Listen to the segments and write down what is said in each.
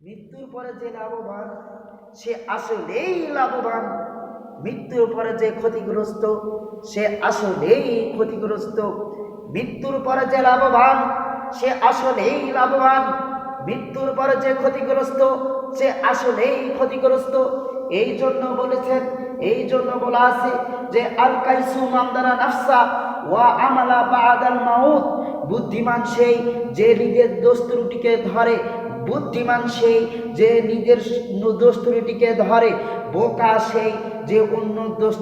মৃত্যুর পরে যে লাভবান, সে আসলেই লাভবান। মৃত্যুর পরে যে ক্ষতিগ্রস্ত, সে আসলেই ক্ষতিগ্রস্ত। মৃত্যুর পরে যে লাভবান, সে আসলেই লাভবান। মৃত্যুর পরে যে ক্ষতিগ্রস্ত, সে আসলেই ক্ষতিগ্রস্ত। এই জন্য বলেছেন, এই জন্য বলা আছে যে, আল কাইসু মামদানা নাফসা ওয়া আমালা বাদাল মাউত। বুদ্ধিমান সেই যে নিজের দোষ ত্রুটিকে ধরে বুদ্ধিমান সেই যে নিজের দোষ ধরে, বোকা সেই যে অন্য দোষ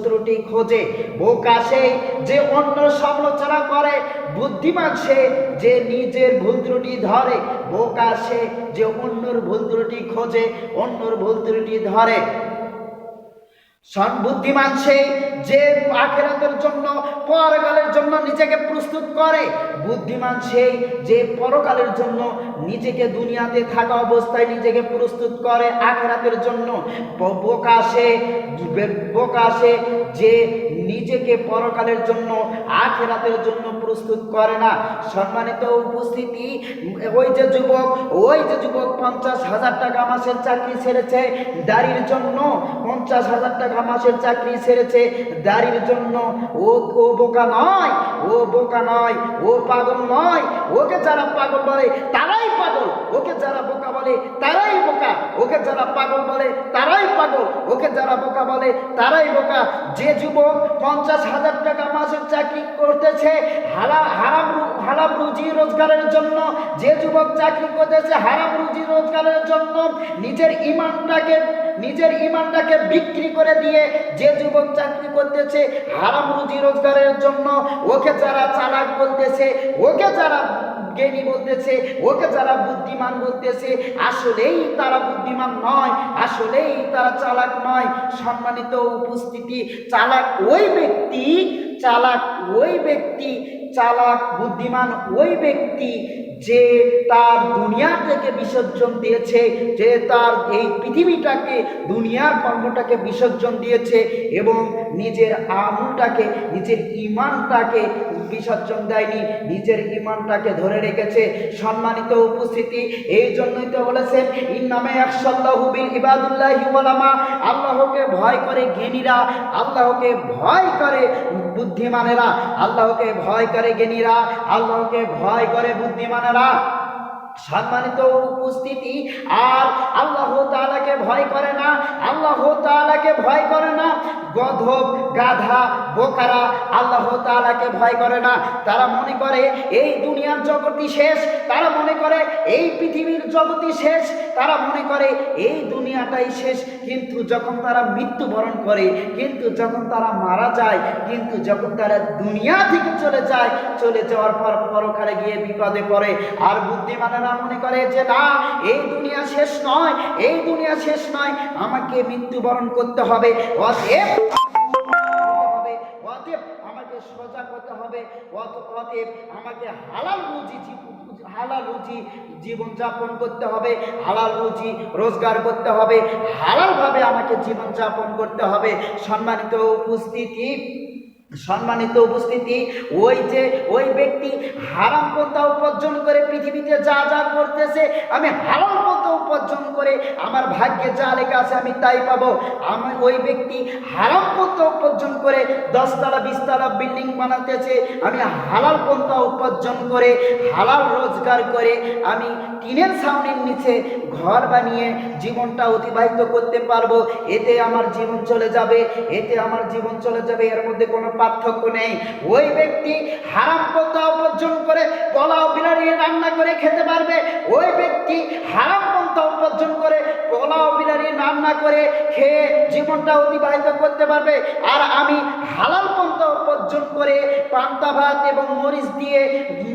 খোঁজে, বোকা সেই যে অন্য সমালোচনা করে, বুদ্ধিমান সে যে নিজের ভুল ত্রুটি ধরে, বোকা সে যে অন্যর ভুল ত্রুটি খোঁজে, অন্যর ভুল ত্রুটি ধরে। সন বুদ্ধিমান সে যে আখেরাতের জন্য, পরকালের জন্য নিজেকে প্রস্তুত করে। বুদ্ধিমান সেই যে পরকালের জন্য নিজেকে দুনিয়াতে থাকা অবস্থায় নিজেকে প্রস্তুত করে আখেরাতের জন্য। প্রকাশে প্রকাশে যে নিজেকে পরকালের জন্য আখেরাতের জন্য প্রস্তুত করে না। সম্মানিত উপস্থিতি, ওই যে যুবক, ওই যে যুবক পঞ্চাশ হাজার টাকা মাসের চাকরি ছেড়েছে, দাড়ির জন্য পঞ্চাশ হাজার টাকা মাসের চাকরি ছেড়েছে, দাড়ির জন্য ও ও বোকা নয়, ও বোকা নয়, ও পাগল নয়, ওকে যারা পাগল বলে তারাই পাগল, ওকে যারা বোকা বলে তারাই ওকে যারা পাগল বলে, তারাই পাগল। ওকে যারা বোকা বলে, তারাই বোকা। যে যুবক পঞ্চাশ হাজার টাকা মাসের চাকরি করতেছে হারা হারাম হারাম রুজি রোজগারের জন্য, যে যুবক চাকরি করতেছে, হারাম রুজি রোজগারের জন্য, নিজের ইমানটাকে নিজের ইমানটাকে বিক্রি করে দিয়ে যে যুবক চাকরি করতেছে, হারাম রুজি রোজগারের জন্য, ওকে যারা চালাক বলতেছে, ওকে যারা জ্ঞানী বলতেছে, ওকে যারা বুদ্ধিমান বলতেছে, আসলেই তারা বুদ্ধিমান নয়, আসলেই তারা চালাক নয়। সম্মানিত উপস্থিতি, চালাক ওই ব্যক্তি, চালাক ওই ব্যক্তি, চালাক বুদ্ধিমান ওই ব্যক্তি যে তার দুনিয়া থেকে বিসর্জন দিয়েছে, যে তার এই পৃথিবীটাকে, দুনিয়ার কর্মটাকে বিসর্জন দিয়েছে এবং নিজের আমলটাকে, নিজের ইমানটাকে বিসর্জন দেয়নি, নিজের ইমানটাকে ধরে রেখেছে। সম্মানিত উপস্থিতি, এই জন্যই তো বলেছেন, ইন্নামে একসল্লাহু বিল ইবাদুল্লাহ আল্লাহকে ভয় করে জ্ঞানীরা, আল্লাহকে ভয় করে বুদ্ধিমানেরা আল্লাহকে ভয় করে জ্ঞানীরা আল্লাহকে ভয় করে বুদ্ধিমানেরা। সম্মানিত উপস্থিতি, আর আল্লাহ তাআলাকে ভয় করে না, আল্লাহ তাআলাকে ভয় করে না। গধব, গাধা, বোকারা আল্লাহ তাআলাকে ভয় করে না। তারা মনে করে এই দুনিয়ার জগতই শেষ, তারা মনে করে এই পৃথিবীর জগতই শেষ, তারা মনে করে এই দুনিয়াটাই শেষ। কিন্তু যখন তারা মৃত্যুবরণ করে, কিন্তু যখন তারা মারা যায়, কিন্তু যখন তারা দুনিয়া থেকে চলে যায়, চলে যাওয়ার পর পরকালে গিয়ে বিপদে পড়ে। আর বুদ্ধিমানেরা মনে করে যে, না, এই দুনিয়া শেষ নয়, এই দুনিয়া শেষ নয়। আমাকে মৃত্যুবরণ করতে হবে। অতএব অতএব আমাকে সজাগ হতে হবে। অত- অতএব আমাকে হালাল রুজি হালাল রুজি জীবন যাপন করতে হবে। হালাল রুজি রোজগার করতে হবে। হালালভাবে আমাকে জীবন যাপন করতে হবে। সম্মানিত উপস্থিতি সম্মানিত উপস্থিতি, ওই যে ওই ব্যক্তি হারাম পন্থা উপার্জন করে পৃথিবীতে যা যা করতেছে, আমি হারাম পন্থা উপার্জন করে আমার ভাগ্যে যা লেখা আছে আমি তাই পাবো। আমি ওই ব্যক্তি হারাম পন্থা উপার্জন করে দশতলা, বিশতলা বিল্ডিং বানাতেছে, আমি হালাল পন্থা উপার্জন করে, হালাল রোজগার করে আমি টিনের সামনের নিচে ঘর বানিয়ে জীবনটা অতিবাহিত করতে পারব। এতে আমার জীবন চলে যাবে, এতে আমার জীবন চলে যাবে, এর মধ্যে কোনো পার্থক্য নেই। ওই ব্যক্তি হারাম পন্থা উপার্জন করে পোলাও বিরিয়ানি রান্না করে খেতে পারবে। ওই ব্যক্তি হারাম পন্থা উপার্জন করে পোলাও বিরিয়ানি রান্না করে খেয়ে জীবনটা অতিবাহিত করতে পারবে। আর আমি হালাল পন্থা উপার্জন করে পান্তা ভাত এবং মরিচ দিয়ে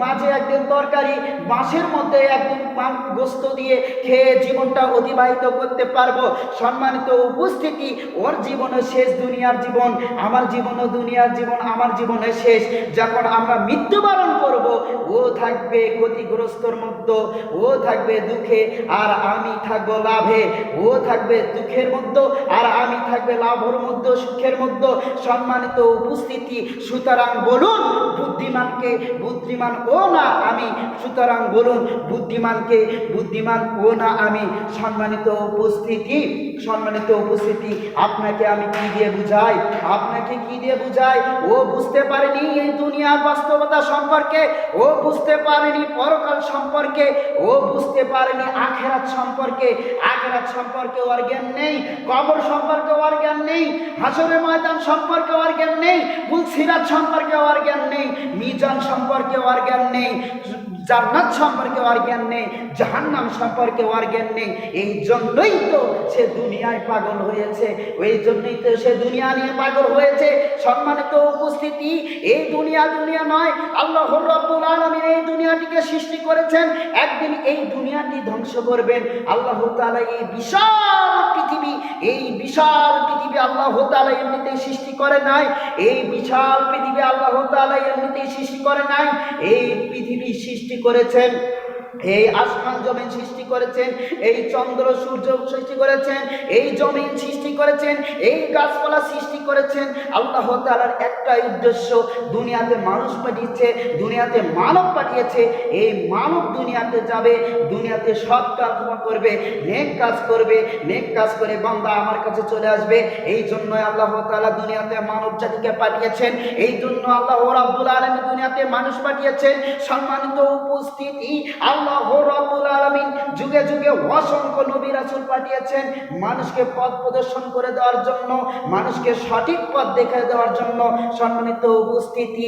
মাঝে একদিন তরকারি বাঁশের মধ্যে একদিন পান গোস্ত দিয়ে খেয়ে জীবনটা অতিবাহিত করতে পারব। সম্মানিত উপস্থিতি, ওর জীবনে শেষ, দুনিয়ার জীবন, আমার জীবনও দুনিয়ার জীবন, আমার জীবনে শেষ। যখন আমরা মৃত্যুবরণ করব, ও থাকবে ক্ষতিগ্রস্তর মধ্যে, ও থাকবে দুঃখে, আর আমি থাকব লাভে। ও থাকবে দুঃখের মধ্যে, আর আমি থাকবে লাভের মধ্যে, সুখের মধ্যে। সম্মানিত উপস্থিতি সুতরাং বলুন, বুদ্ধিমানকে বুদ্ধিমান ও না আমি, সুতরাং বলুন, বুদ্ধিমানকে বুদ্ধিমান ও না আমি সম্মানিত উপস্থিতি। সম্মানিত উপস্থিতি, আপনাকে আমি কি দিয়ে বুঝাই? আপনাকে কি দিয়ে বুঝাই? ও বুঝতে পারেনি এই দুনিয়ার বাস্তবতা সম্পর্কে, ও বুঝতে পারেনি পরকাল সম্পর্কে, ও বুঝতে পারেনি আখেরাত সম্পর্কে। আখেরাত সম্পর্কে ওর জ্ঞান নেই, কবর সম্পর্কে ওর জ্ঞান নেই, হাসরের ময়দান সম্পর্কে ওর জ্ঞান নেই বুলসিরাত সম্পর্কে ওর জ্ঞান নেই, মিজান সম্পর্কে ওর জ্ঞান নেই। জান্নাত সম্পর্কে ওর জ্ঞান নেই, জাহান্নাম সম্পর্কে ওর জ্ঞান নেই। এই জন্যই তো সে দুনিয়ায় পাগল হয়েছে ওই জন্যই তো সে দুনিয়া নিয়ে পাগল হয়েছে। সম্মানিত উপস্থিতি, এই দুনিয়া দুনিয়া নয় আল্লাহ রব্বুল আলমিন এই দুনিয়াটিকে সৃষ্টি করেছেন। একদিন এই দুনিয়াটি ধ্বংস করবেন। আল্লাহ তাআলা এই বিশাল পৃথিবী, এই বিশাল পৃথিবী আল্লাহ তাআলা এমনিতেই সৃষ্টি করে নাই। এই বিশাল পৃথিবী আল্লাহ তাআলা এমনিতেই সৃষ্টি করে নাই। এই পৃথিবী সৃষ্টি করেছেন। এই আসমান জমিন সৃষ্টি করেছেন, এই চন্দ্র সূর্য সৃষ্টি করেছেন, এই জমিন সৃষ্টি করেছেন, এই গাছপালা সৃষ্টি করেছেন। আল্লাহ তাআলার একটাই উদ্দেশ্য, দুনিয়াতে মানুষ পাঠিয়েছে, দুনিয়াতে মানব পাঠিয়েছে। এই মানব দুনিয়াতে যাবে, দুনিয়াতে সৎ কাজ করবে, নেক কাজ করবে, নেক কাজ করে বান্দা আমার কাছে চলে আসবে। এই জন্য আল্লাহ তালা দুনিয়াতে মানব জাতিকে পাঠিয়েছেন। এই জন্য আল্লাহ রাব্বুল আলামিন দুনিয়াতে মানুষ পাঠিয়েছেন। সম্মানিত উপস্থিতি, আল্লাহ যুগে যুগে অসংখ্য নবী রাসূল পাঠিয়েছেন মানুষকে পথ প্রদর্শন করে দেওয়ার জন্য, মানুষকে সঠিক পথ দেখে দেওয়ার জন্য সম্মানিত উপস্থিতি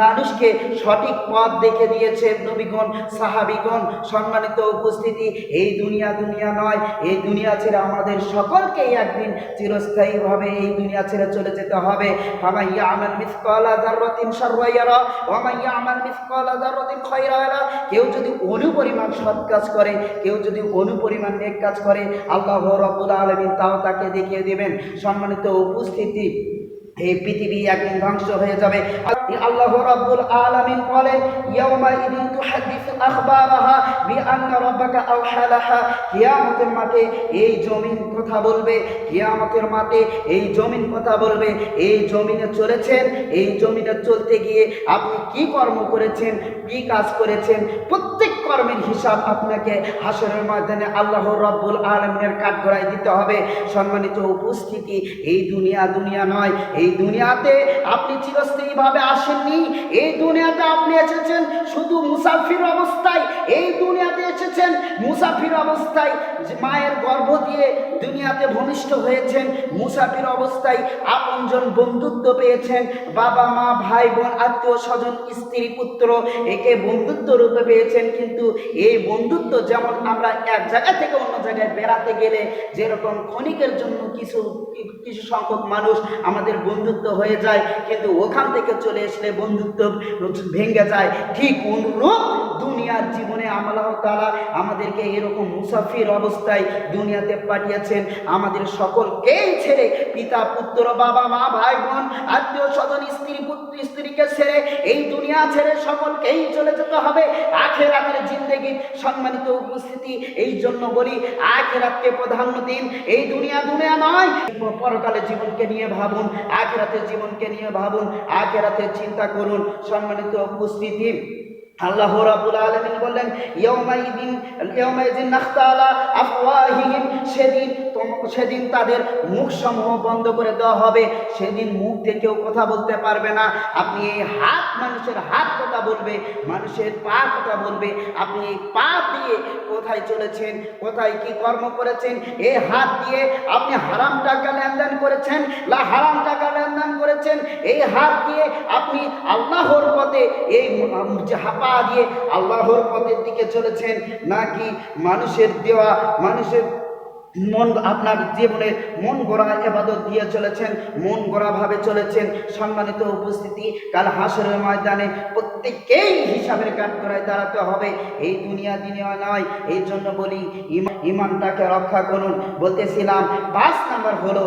মানুষকে সঠিক পথ দেখে দিয়েছে নবীগণ, সাহাবিগণ, সম্মানিত উপস্থিতি। এই দুনিয়া দুনিয়া নয়, এই দুনিয়া ছেড়ে আমাদের সকলকেই একদিন চিরস্থায়ীভাবে এই দুনিয়া ছেড়ে চলে যেতে হবে। ফামান ইয়ামাল মিসকালা যাররাতিন শাররা ইয়ারা, ওয়া মান ইয়ামাল মিসকালা যাররাতিন খায়রা ইয়ারা, কেউ যদি অনুপরিমাণ সৎ কাজ করে, কেউ যদি অনুপরিমাণ নেক কাজ করে, আল্লাহ রব্বুল আলমিন তাও তাকে দেখিয়ে দেবেন। সম্মানিত উপস্থিতি। এই পৃথিবী একদিন ধ্বংস হয়ে যাবে। আল্লাহ রাব্বুল আলামিন বলেন, ইয়াউমা ইদিন তুহাদ্দিসু আখবারাহা বিআন্না রাব্বাকা আওহালাহা। কিয়ামতের মাঠে এই জমিন কথা বলবে, কিয়ামতের মাঠে এই জমিন কথা বলবে। এই জমিনে চলেছেন, এই জমিনে চলতে গিয়ে আপনি কি কর্ম করেছেন, কি কাজ করেছেন, প্রত্যেক কর্মের হিসাব আপনাকে হাসরের ময়দানে আল্লাহ রব্বুল আলমের কাঠ গড়াই দিতে হবে। সম্মানিত উপস্থিতি, এই দুনিয়া দুনিয়া নয়, এই দুনিয়াতে আপনি চিরস্থায়ীভাবে আসেননি, এই দুনিয়াতে আপনি এসেছেন শুধু মুসাফির অবস্থায়, এই দুনিয়াতে এসেছেন মুসাফির অবস্থায় মায়ের গর্ভ দিয়ে দুনিয়াতে ভূমিষ্ঠ হয়েছেন। মুসাফির অবস্থায় আপনজন বন্ধুত্ব পেয়েছেন। বাবা, মা, ভাই, বোন, আত্মীয় স্বজন, স্ত্রী, পুত্র একে বন্ধুত্ব রূপে পেয়েছেন। কিন্তু এই বন্ধুত্ব যেমন আমরা এক জায়গা থেকে অন্য জায়গায় বেড়াতে গেলে যেরকম ক্ষণিকের জন্য কিছু কিছু সংখ্যক মানুষ আমাদের বন্ধুত্ব হয়ে যায়, কিন্তু ওখান থেকে চলে আসলে বন্ধুত্ব ভেঙে যায়। ঠিক অনুরূপ দুনিয়ার জীবনে আল্লাহ তাআলা আমাদেরকে এরকম মুসাফির অবস্থায় দুনিয়াতে পাঠিয়েছেন। আমাদের সকলকেই ছেড়ে পিতা, পুত্র, বাবা, মা, ভাই, বোন, আত্মীয় স্বজন, স্ত্রী, পুত্র, স্ত্রীকে ছেড়ে এই দুনিয়া ছেড়ে সকলকেই চলে যেতে হবে। আখের আখের জিন্দেগি সম্মানিত উপস্থিতি, এই জন্য বলি আখেরাতকে প্রাধান্য দিন। এই দুনিয়া দুনিয়া নয়। পরকালে জীবনকে নিয়ে ভাবুন, আখেরাতের জীবনকে নিয়ে ভাবুন, আখেরাতের চিন্তা করুন। সম্মানিত উপস্থিতি। আল্লাহ রাব্বুল আলামিন বললেন, ইয়াউমাইদিন ইয়াউমাইদিন নাখতালা আফওয়াহিহিম সেদিন সেদিন তাদের মুখ সমূহ বন্ধ করে দেওয়া হবে। সেদিন মুখ দিয়ে কেউ কথা বলতে পারবে না। আপনি এই হাত মানুষের হাত কথা বলবে, মানুষের পা কথা বলবে। আপনি এই পা দিয়ে কোথায় চলেছেন, কোথায় কি কর্ম করেছেন, এই হাত দিয়ে আপনি হারাম টাকা লেনদেন করেছেন না হারাম টাকা লেনদেন করেছেন, এই হাত দিয়ে আপনি আল্লাহর পথে এই হাপা দিয়ে আল্লাহর পথের দিকে চলেছেন, নাকি মানুষের দেওয়া, মানুষের মন, আপনার জীবনে মন গড়া এবাদত দিয়ে চলেছেন, মন গড়াভাবে চলেছেন, সম্মানিত উপস্থিতি, কাল হাসরের ময়দানে প্রত্যেককেই হিসাবের কাঠ করায় দাঁড়াতে হবে, এই দুনিয়া দিনে নয় এই জন্য বলি ইমানটাকে রক্ষা করুন, বলতেছিলাম, পাঁচ নাম্বার হলো